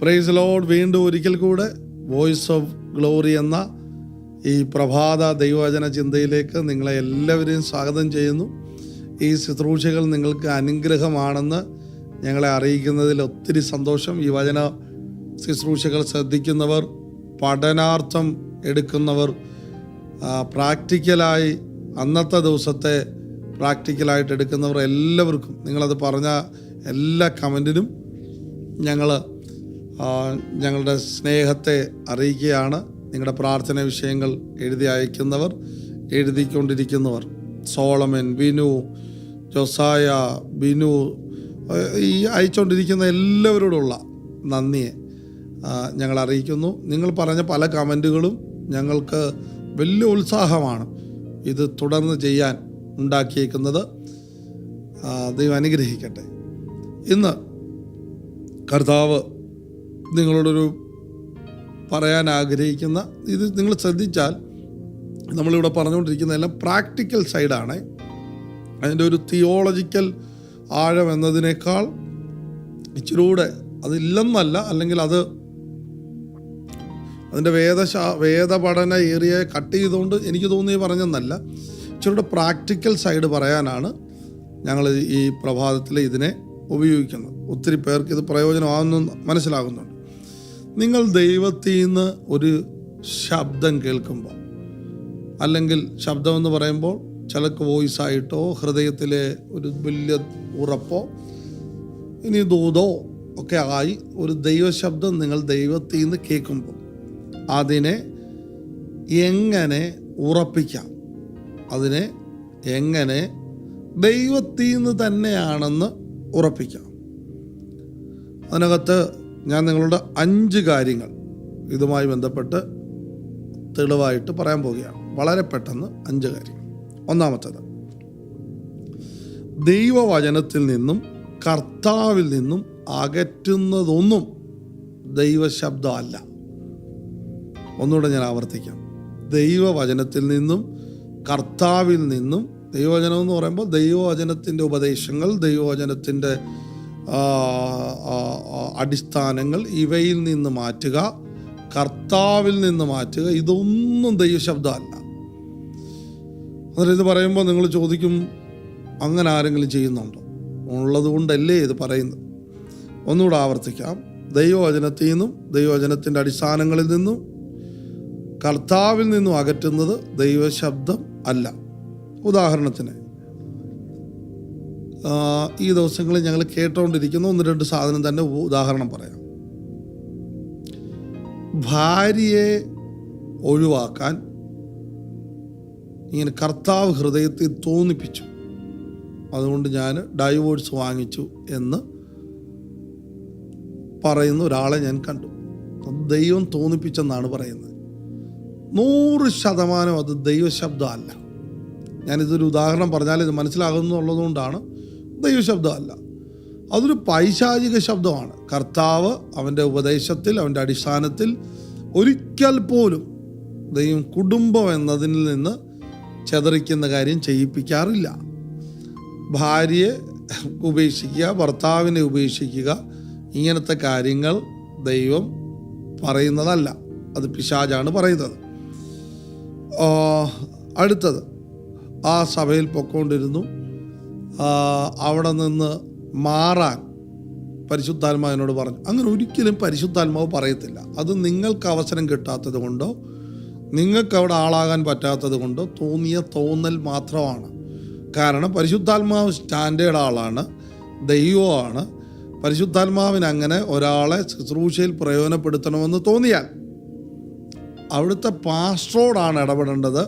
Price load വീണ്ടും ഒരിക്കൽ കൂടെ വോയിസ് ഓഫ് ഗ്ലോറി എന്ന ഈ പ്രഭാത ദൈവവചന ചിന്തയിലേക്ക് നിങ്ങളെ എല്ലാവരെയും സ്വാഗതം ചെയ്യുന്നു. ഈ ശുശ്രൂഷകൾ നിങ്ങൾക്ക് അനുഗ്രഹമാണെന്ന് ഞങ്ങളെ അറിയിക്കുന്നതിൽ ഒത്തിരി സന്തോഷം. ഈ വചന ശുശ്രൂഷകൾ ശ്രദ്ധിക്കുന്നവർ പഠനാർത്ഥം എടുക്കുന്നവർ പ്രാക്ടിക്കലായി അന്നത്തെ ദിവസത്തെ പ്രാക്ടിക്കലായിട്ട് എടുക്കുന്നവർ എല്ലാവർക്കും. നിങ്ങളത് പറഞ്ഞ എല്ലാ കമന്റിനും ഞങ്ങൾ ഞങ്ങളുടെ സ്നേഹത്തെ അറിയിക്കുകയാണ്. നിങ്ങളുടെ പ്രാർത്ഥന വിഷയങ്ങൾ എഴുതി അയക്കുന്നവർ എഴുതിക്കൊണ്ടിരിക്കുന്നവർ. സോളമൻ ബിനു ജോസായ ബിനു ഈ അയച്ചുകൊണ്ടിരിക്കുന്ന എല്ലാവരോടുള്ള നന്ദിയെ ഞങ്ങൾ അറിയിക്കുന്നു. നിങ്ങൾ പറഞ്ഞ പല കമന്റുകളും ഞങ്ങൾക്ക് വലിയ ഉത്സാഹമാണ് ഇത് തുടർന്ന് ചെയ്യാൻ ഉണ്ടാക്കിയേക്കുന്നത്. ദൈവം അനുഗ്രഹിക്കട്ടെ. ഇന്ന് കർത്താവ് നിങ്ങളോടൊരു പറയാൻ ആഗ്രഹിക്കുന്ന ഇത് നിങ്ങൾ ശ്രദ്ധിച്ചാൽ നമ്മളിവിടെ പറഞ്ഞുകൊണ്ടിരിക്കുന്നതെല്ലാം പ്രാക്ടിക്കൽ സൈഡാണ്. അതിന്റെ ഒരു തിയോളജിക്കൽ ആഴം എന്നതിനേക്കാൾ ഇച്ചിരൂടെ അതില്ലെന്നല്ല അല്ലെങ്കിൽ അത് അതിന്റെ വേദശാ വേദപഠന ഏരിയയെ കട്ട് ചെയ്തുകൊണ്ട് എനിക്ക് തോന്നി പറഞ്ഞെന്നല്ല. ഇച്ചിരൂടെ പ്രാക്ടിക്കൽ സൈഡ് പറയാനാണ് ഞങ്ങൾ ഈ പ്രഭാതത്തിൽ ഇതിനെ ഉപയോഗിക്കുന്നത്. ഒത്തിരി പേർക്ക് ഇത് പ്രയോജനമാകുന്നു മനസ്സിലാകുന്നുണ്ട്. നിങ്ങൾ ദൈവത്തിൽ നിന്ന് ഒരു ശബ്ദം കേൾക്കുമ്പോൾ അല്ലെങ്കിൽ ശബ്ദമെന്ന് പറയുമ്പോൾ ചിലക്ക് വോയിസ് ആയിട്ടോ ഹൃദയത്തിലെ ഒരു വലിയ ഉറപ്പോ ഇനി ദൂതോ ഒക്കെ ആയി ഒരു ദൈവശബ്ദം നിങ്ങൾ ദൈവത്തിൽ നിന്ന് കേൾക്കുമ്പോൾ അതിനെ എങ്ങനെ ഉറപ്പിക്കാം? അതിനെ എങ്ങനെ ദൈവത്തിൽ നിന്ന് തന്നെയാണെന്ന് ഉറപ്പിക്കാം? അതിനകത്ത് ഞാൻ നിങ്ങളോട് അഞ്ച് കാര്യങ്ങൾ ഇതുമായി ബന്ധപ്പെട്ട് തെളിവായിട്ട് പറയാൻ പോവുകയാണ്. വളരെ പെട്ടെന്ന് അഞ്ച് കാര്യങ്ങൾ. ഒന്നാമത്തേത് ദൈവവചനത്തിൽ നിന്നും കർത്താവിൽ നിന്നും അകറ്റുന്നതൊന്നും ദൈവശബ്ദമല്ല. ഒന്നുകൂടെ ഞാൻ ആവർത്തിക്കാം. ദൈവവചനത്തിൽ നിന്നും കർത്താവിൽ നിന്നും ദൈവവചനം എന്ന് പറയുമ്പോൾ ദൈവവചനത്തിന്റെ ഉപദേശങ്ങൾ ദൈവവചനത്തിന്റെ അടിസ്ഥാനങ്ങൾ ഇവയിൽ നിന്ന് മാറ്റുക കർത്താവിൽ നിന്ന് മാറ്റുക ഇതൊന്നും ദൈവശബ്ദമല്ല. എന്നിട്ട് ഇത് പറയുമ്പോൾ നിങ്ങൾ ചോദിക്കും അങ്ങനെ ആരെങ്കിലും ചെയ്യുന്നുണ്ടോ? ഉള്ളത് കൊണ്ടല്ലേ ഇത് പറയുന്നത്? ഒന്നുകൂടെ ആവർത്തിക്കാം. ദൈവവചനത്തിൽ നിന്നും ദൈവവചനത്തിന്റെ അടിസ്ഥാനങ്ങളിൽ നിന്നും കർത്താവിൽ നിന്നും അകറ്റുന്നത് ദൈവശബ്ദം അല്ല. ഉദാഹരണത്തിന് ഈ ദിവസങ്ങളിൽ ഞങ്ങൾ കേട്ടുകൊണ്ടിരിക്കുന്ന ഒന്ന് രണ്ട് സാധനം തന്നെ ഉദാഹരണം പറയാം. ഭാര്യയെ ഒഴിവാക്കാൻ ഇങ്ങനെ കർത്താവ് ഹൃദയത്തിൽ തോന്നിപ്പിച്ചു. അതുകൊണ്ട് ഞാൻ ഡൈവോഴ്സ് വാങ്ങിച്ചു എന്ന് പറയുന്ന ഒരാളെ ഞാൻ കണ്ടു. ദൈവം തോന്നിപ്പിച്ചെന്നാണ് പറയുന്നത്. നൂറ് ശതമാനം അത് ദൈവശബ്ദമല്ല. ഞാനിതൊരു ഉദാഹരണം പറഞ്ഞാൽ ഇത് മനസ്സിലാകുന്നുള്ളതുകൊണ്ടാണ് ദൈവശബ്ദമല്ല അതൊരു പൈശാചിക ശബ്ദമാണ്. കർത്താവ് അവന്റെ ഉപദേശത്തിൽ അവന്റെ അടിസ്ഥാനത്തിൽ ഒരിക്കൽ പോലും ദൈവം കുടുംബം എന്നതിൽ നിന്ന് ചെതറിക്കുന്ന കാര്യം ചെയ്യിപ്പിക്കാറില്ല. ഭാര്യയെ ഉപേക്ഷിക്കുക ഭർത്താവിനെ ഉപേക്ഷിക്കുക ഇങ്ങനത്തെ കാര്യങ്ങൾ ദൈവം പറയുന്നതല്ല. അത് പിശാജാണ് പറയുന്നത്. അടുത്തത്. ആ സഭയിൽ പൊക്കോണ്ടിരുന്നു. അവിടെ നിന്ന് മാറാൻ പരിശുദ്ധാത്മാവ് എന്നോട് പറഞ്ഞു. അങ്ങനെ ഒരിക്കലും പരിശുദ്ധാത്മാവ് പറയത്തില്ല. അത് നിങ്ങൾക്ക് അവസരം കിട്ടാത്തത് കൊണ്ടോ നിങ്ങൾക്ക് അവിടെ ആളാകാൻ പറ്റാത്തത് കൊണ്ടോ തോന്നിയ തോന്നൽ മാത്രമാണ്. കാരണം പരിശുദ്ധാത്മാവ് സ്റ്റാൻഡേർഡ് ആളാണ് ദൈവമാണ്. പരിശുദ്ധാത്മാവിന് അങ്ങനെ ഒരാളെ ശുശ്രൂഷയിൽ പ്രയോജനപ്പെടുത്തണമെന്ന് തോന്നിയാൽ അവിടുത്തെ പാസ്റ്ററോടാണ് ഇടപെടേണ്ടത്.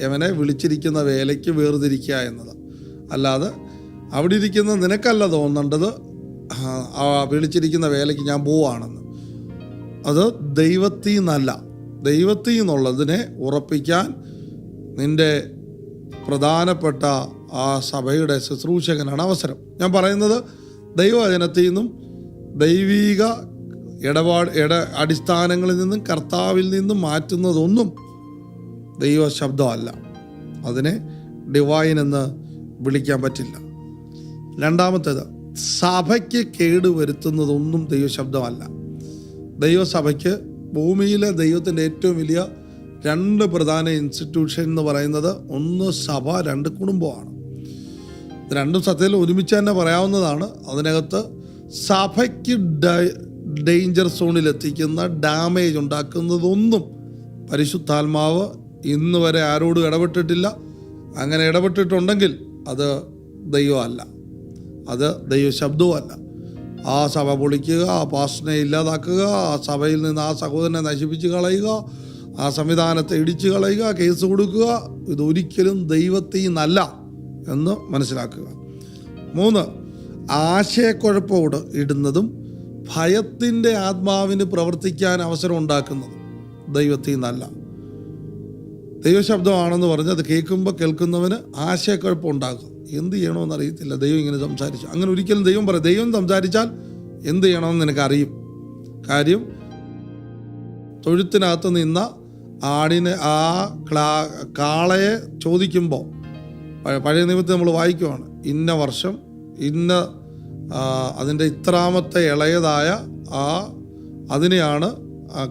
എവനെ വിളിച്ചിരിക്കുന്ന വേലയ്ക്ക് വേർതിരിക്കുക എന്നത്. അല്ലാതെ അവിടെ ഇരിക്കുന്ന നിനക്കല്ല തോന്നേണ്ടത്. വിളിച്ചിരിക്കുന്ന വേലയ്ക്ക് ഞാൻ പോവാണെന്ന്. അത് ദൈവത്തിൽ നിന്നല്ല. ദൈവത്തിൽ നിന്നുള്ളതിനെ ഉറപ്പിക്കാൻ നിന്റെ പ്രധാനപ്പെട്ട ആ സഭയുടെ ശുശ്രൂഷകനാണ് അവസരം. ഞാൻ പറയുന്നത് ദൈവവചനത്തിൽ നിന്നും ദൈവീക ഇടപാട് ഇട അടിസ്ഥാനങ്ങളിൽ നിന്നും കർത്താവിൽ നിന്നും മാറ്റുന്നതൊന്നും ദൈവ ശബ്ദമല്ല അതിനെ ഡിവൈൻ എന്ന് വിളിക്കാൻ പറ്റില്ല. രണ്ടാമത്തേത് സഭയ്ക്ക് കേട് വരുത്തുന്നതൊന്നും ദൈവശബ്ദമല്ല. ദൈവസഭയ്ക്ക് ഭൂമിയിലെ ദൈവത്തിന്റെ ഏറ്റവും വലിയ രണ്ട് പ്രധാന ഇൻസ്റ്റിറ്റ്യൂഷൻ എന്ന് പറയുന്നത് ഒന്ന് സഭ രണ്ട് കുടുംബമാണ്. രണ്ടും സത്യത്തിൽ ഒരുമിച്ച് തന്നെ പറയാവുന്നതാണ്. അതിനകത്ത് സഭയ്ക്ക് ഡേഞ്ചർ സോണിൽ എത്തിക്കുന്ന ഡാമേജ് ഉണ്ടാക്കുന്നതൊന്നും പരിശുദ്ധാത്മാവ് ഇന്ന് വരെ ആരോടും ഇടപെട്ടിട്ടില്ല. അങ്ങനെ ഇടപെട്ടിട്ടുണ്ടെങ്കിൽ അത് ദൈവമല്ല. അത് ദൈവശബ്ദവുമല്ല. ആ സഭ പൊളിക്കുക ആ പാസ്റ്റനെ ഇല്ലാതാക്കുക ആ സഭയിൽ നിന്ന് ആ സഹോദരനെ നശിപ്പിച്ച് കളയുക ആ സംവിധാനത്തെ ഇടിച്ചു കളയുക കേസ് കൊടുക്കുക ഇതൊരിക്കലും ദൈവത്തിൽ നിന്നല്ല എന്ന് മനസ്സിലാക്കുക. മൂന്ന് ആശയക്കുഴപ്പോട് ഇടുന്നതും ഭയത്തിന്റെ ആത്മാവിന് പ്രവർത്തിക്കാൻ അവസരം ഉണ്ടാക്കുന്നതും ദൈവത്തിൽ നിന്നല്ല ദൈവശബ്ദമാണെന്ന് പറഞ്ഞ് അത് കേൾക്കുമ്പോൾ കേൾക്കുന്നവന് ആശയക്കുഴപ്പം ഉണ്ടാകും എന്ത് ചെയ്യണമെന്ന് അറിയത്തില്ല. ദൈവം ഇങ്ങനെ സംസാരിച്ചു. അങ്ങനെ ഒരിക്കലും ദൈവം പറയും ദൈവം സംസാരിച്ചാൽ എന്ത് ചെയ്യണമെന്ന് നിനക്ക് അറിയും കാര്യം തൊഴുത്തിനകത്ത് നിന്ന ആടിനെ ആ ക്ലാ കാളയെ ചോദിക്കുമ്പോൾ പഴയ നിയമത്തിൽ നമ്മൾ വായിക്കുവാണ് ഇന്ന വർഷം ഇന്ന അതിന്റെ ഇത്രാമത്തെ ഇളയതായ ആ അതിനെയാണ്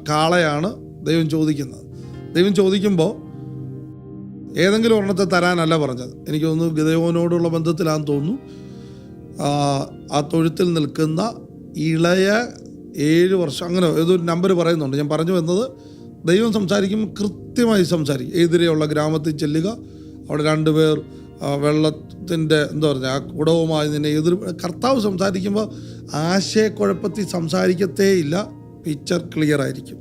കാളയാണ് ദൈവം ചോദിക്കുന്നത്. ദൈവം ചോദിക്കുമ്പോൾ ഏതെങ്കിലും ഒരെണ്ണത്തെ തരാനല്ല പറഞ്ഞത്. എനിക്ക് തോന്നുന്നു ഗിതയോനോടുള്ള ബന്ധത്തിലാന്ന് തോന്നുന്നു. ആ, തൊഴുത്തിൽ നിൽക്കുന്ന ഇളയ ഏഴ് വർഷം അങ്ങനെ ഏതൊരു നമ്പർ പറയുന്നുണ്ട്. ഞാൻ പറഞ്ഞു വന്നത് ദൈവം സംസാരിക്കും കൃത്യമായി സംസാരിക്കും. എതിരെയുള്ള ഗ്രാമത്തിൽ ചെല്ലുക അവിടെ രണ്ടുപേർ വെള്ളത്തിന്റെ എന്താ പറഞ്ഞാൽ ആ കുടവുമായി നിന്നെ എതിർ കർത്താവ് സംസാരിക്കുമ്പോൾ ആശയക്കുഴപ്പത്തിൽ സംസാരിക്കത്തേ ഇല്ല പിക്ചർ ക്ലിയർ ആയിരിക്കും.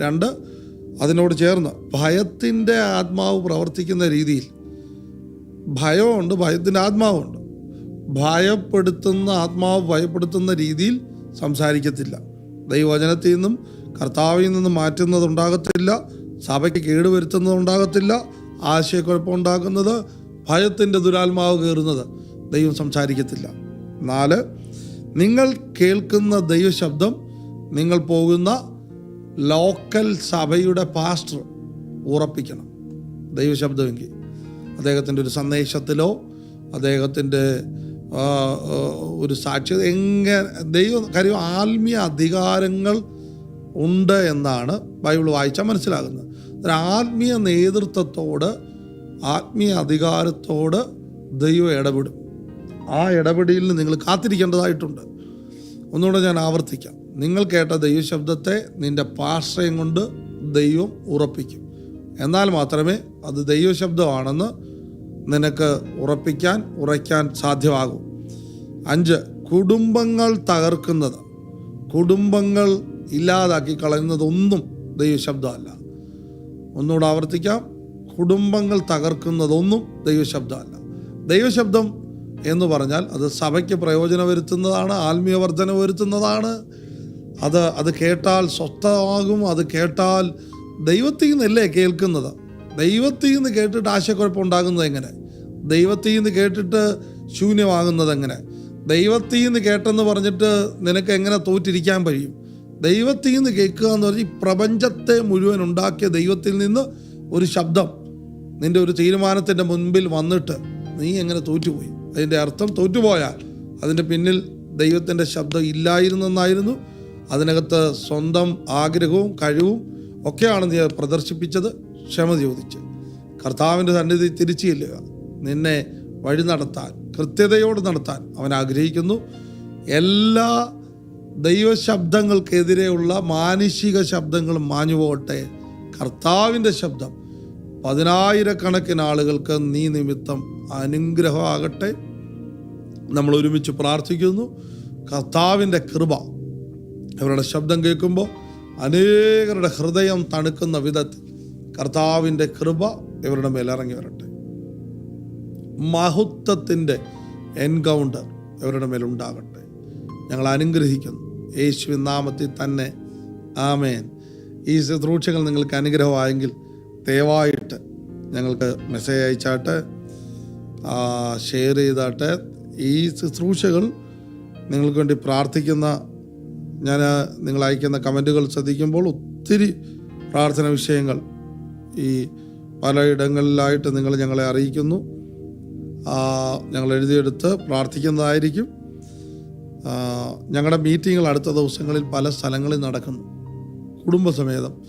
രണ്ട് അതിനോട് ചേർന്ന് ഭയത്തിന്റെ ആത്മാവ് പ്രവർത്തിക്കുന്ന രീതിയിൽ ഭയമുണ്ട് ഭയത്തിന്റെ ആത്മാവുണ്ട്. ഭയപ്പെടുത്തുന്ന ആത്മാവ് ഭയപ്പെടുത്തുന്ന രീതിയിൽ സംസാരിക്കത്തില്ല. ദൈവവചനത്തിൽ നിന്നും കർത്താവിൽ നിന്നും മാറ്റുന്നതുണ്ടാകത്തില്ല സഭയ്ക്ക് കേടുവരുത്തുന്നതുണ്ടാകത്തില്ല ആശയക്കുഴപ്പം ഉണ്ടാക്കുന്നത് ഭയത്തിന്റെ ദുരാത്മാവ് കയറുന്നത് ദൈവം സംസാരിക്കത്തില്ല. നാല് നിങ്ങൾ കേൾക്കുന്ന ദൈവശബ്ദം നിങ്ങൾ പോകുന്ന ലോക്കൽ സഭയുടെ പാസ്റ്റർ ഉറപ്പിക്കണം. ദൈവശബ്ദമെങ്കിൽ. അദ്ദേഹത്തിന്റെ ഒരു സന്ദേശത്തിലോ അദ്ദേഹത്തിന്റെ ഒരു സാക്ഷ്യത എങ്ങനെ ദൈവം കാര്യം ആത്മീയ അധികാരങ്ങൾ ഉണ്ട് എന്നാണ് ബൈബിൾ വായിച്ചാൽ മനസ്സിലാകുന്നത്. ആത്മീയ നേതൃത്വത്തോട് ആത്മീയ അധികാരത്തോട് ദൈവം ഇടപെടും. ആ ഇടപെടലിൽ നിങ്ങൾ കാത്തിരിക്കേണ്ടതായിട്ടുണ്ട്. ഒന്നുകൂടെ ഞാൻ ആവർത്തിക്കാം. നിങ്ങൾ കേട്ട ദൈവശബ്ദത്തെ നിന്റെ പാർശ്വയം കൊണ്ട് ദൈവം ഉറപ്പിക്കും. എന്നാൽ മാത്രമേ അത് ദൈവശബ്ദമാണെന്ന് നിനക്ക് ഉറപ്പിക്കാൻ ഉറയ്ക്കാൻ സാധ്യമാകൂ. അഞ്ച് കുടുംബങ്ങൾ തകർക്കുന്നത്. കുടുംബങ്ങൾ ഇല്ലാതാക്കി കളയുന്നതൊന്നും ദൈവശബ്ദമല്ല. ഒന്നുകൂടെ ആവർത്തിക്കാം. കുടുംബങ്ങൾ തകർക്കുന്നതൊന്നും ദൈവശബ്ദമല്ല. ദൈവശബ്ദം എന്ന് പറഞ്ഞാൽ അത് സഭയ്ക്ക് പ്രയോജനം വരുത്തുന്നതാണ് ആത്മീയ വർധന വരുത്തുന്നതാണ് അത് അത് കേട്ടാൽ സ്വസ്ഥമാകും അത് കേട്ടാൽ ദൈവത്തിൽ നിന്നല്ലേ കേൾക്കുന്നത്? ദൈവത്തിൽ നിന്ന് കേട്ടിട്ട് ആശയക്കുഴപ്പം ഉണ്ടാകുന്നത് എങ്ങനെ? ദൈവത്തിൽ നിന്ന് കേട്ടിട്ട് ശൂന്യമാകുന്നത് എങ്ങനെ? ദൈവത്തിൽ നിന്ന് കേട്ടെന്ന് പറഞ്ഞിട്ട് നിനക്ക് എങ്ങനെ തോറ്റിരിക്കാൻ കഴിയും? ദൈവത്തിൽ നിന്ന് കേൾക്കുക എന്ന് പറഞ്ഞാൽ ഈ പ്രപഞ്ചത്തെ മുഴുവൻ ഉണ്ടാക്കിയ ദൈവത്തിൽ നിന്ന് ഒരു ശബ്ദം നിന്റെ ഒരു തീരുമാനത്തിന്റെ മുൻപിൽ വന്നിട്ട് നീ എങ്ങനെ തോറ്റുപോയി? അതിന്റെ അർത്ഥം തോറ്റുപോയാൽ അതിന്റെ പിന്നിൽ ദൈവത്തിന്റെ ശബ്ദം ഇല്ലായിരുന്നെന്നായിരുന്നു. അതിനകത്ത് സ്വന്തം ആഗ്രഹവും കഴിവും ഒക്കെയാണ് നീ പ്രദർശിപ്പിച്ചത്. ക്ഷമ ചോദിച്ച്. കർത്താവിന്റെ സന്നിധി തിരിച്ചു ചെല്ലുക നിന്നെ വഴി നടത്താൻ കൃത്യതയോട് നടത്താൻ അവൻ ആഗ്രഹിക്കുന്നു. എല്ലാ ദൈവശബ്ദങ്ങൾക്കെതിരെയുള്ള മാനുഷിക ശബ്ദങ്ങളും മാഞ്ഞു പോകട്ടെ കർത്താവിന്റെ ശബ്ദം. പതിനായിരക്കണക്കിന് ആളുകൾക്ക് നീ നിമിത്തം അനുഗ്രഹമാകട്ടെ. നമ്മൾ ഒരുമിച്ച് പ്രാർത്ഥിക്കുന്നു. കർത്താവിന്റെ കൃപ ഇവരുടെ ശബ്ദം കേൾക്കുമ്പോൾ അനേകരുടെ ഹൃദയം തണുക്കുന്ന വിധത്തിൽ കർത്താവിന്റെ കൃപ ഇവരുടെ മേൽ ഇറങ്ങി വരട്ടെ. മഹത്വത്തിന്റെ എൻകൗണ്ടർ ഇവരുടെ മേൽ ഉണ്ടാകട്ടെ. ഞങ്ങൾ അനുഗ്രഹിക്കുന്നു. യേശുവിൻ നാമത്തിൽ തന്നെ. ആമേൻ. ഈ ശുശ്രൂഷകൾ നിങ്ങൾക്ക് അനുഗ്രഹമായെങ്കിൽ ദയവായിട്ട് ഞങ്ങൾക്ക് മെസ്സേജ് അയച്ചാട്ട്. ഷെയർ ചെയ്താട്ടെ. ഈ ശുശ്രൂഷകൾ നിങ്ങൾക്ക് വേണ്ടി പ്രാർത്ഥിക്കുന്ന ഞാൻ നിങ്ങൾ അയക്കുന്ന കമന്റുകൾ ശ്രദ്ധിക്കുമ്പോൾ ഒത്തിരി പ്രാർത്ഥന വിഷയങ്ങൾ ഈ പലയിടങ്ങളിലായിട്ട് നിങ്ങൾ ഞങ്ങളെ അറിയിക്കുന്നു. ഞങ്ങൾ എഴുതിയെടുത്ത് പ്രാർത്ഥിക്കുന്നതായിരിക്കും. ഞങ്ങളുടെ മീറ്റിങ്ങുകൾ അടുത്ത ദിവസങ്ങളിൽ പല സ്ഥലങ്ങളിൽ നടക്കുന്നു. കുടുംബസമേതം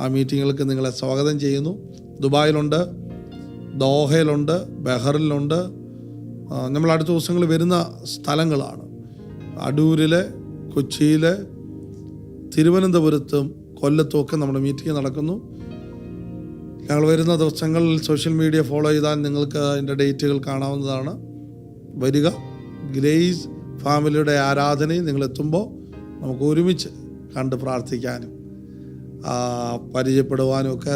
ആ മീറ്റിങ്ങുകൾക്ക് നിങ്ങളെ സ്വാഗതം ചെയ്യുന്നു. ദുബായിലുണ്ട് ദോഹയിലുണ്ട് ബഹറിലുണ്ട് നമ്മൾ അടുത്ത ദിവസങ്ങളിൽ വരുന്ന സ്ഥലങ്ങളാണ്. അടൂരിലെ കൊച്ചിയിലെ തിരുവനന്തപുരത്തും കൊല്ലത്തും ഒക്കെ നമ്മുടെ മീറ്റിംഗ് നടക്കുന്നു. ഞങ്ങൾ വരുന്ന ദിവസങ്ങളിൽ സോഷ്യൽ മീഡിയ ഫോളോ ചെയ്താൽ നിങ്ങൾക്ക് അതിന്റെ ഡേറ്റുകൾ കാണാവുന്നതാണ്. വരിക. ഗ്രേസ് ഫാമിലിയുടെ ആരാധനയിൽ നിങ്ങൾ എത്തുമ്പോൾ നമുക്ക് ഒരുമിച്ച് കണ്ട് പ്രാർത്ഥിക്കാനും പരിചയപ്പെടുവാനും ഒക്കെ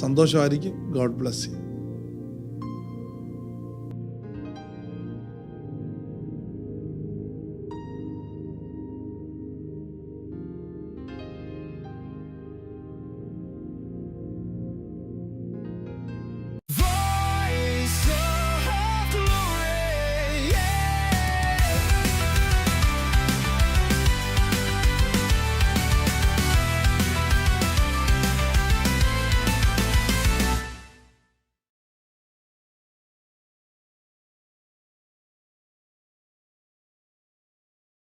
സന്തോഷമായിരിക്കും. God blessing you.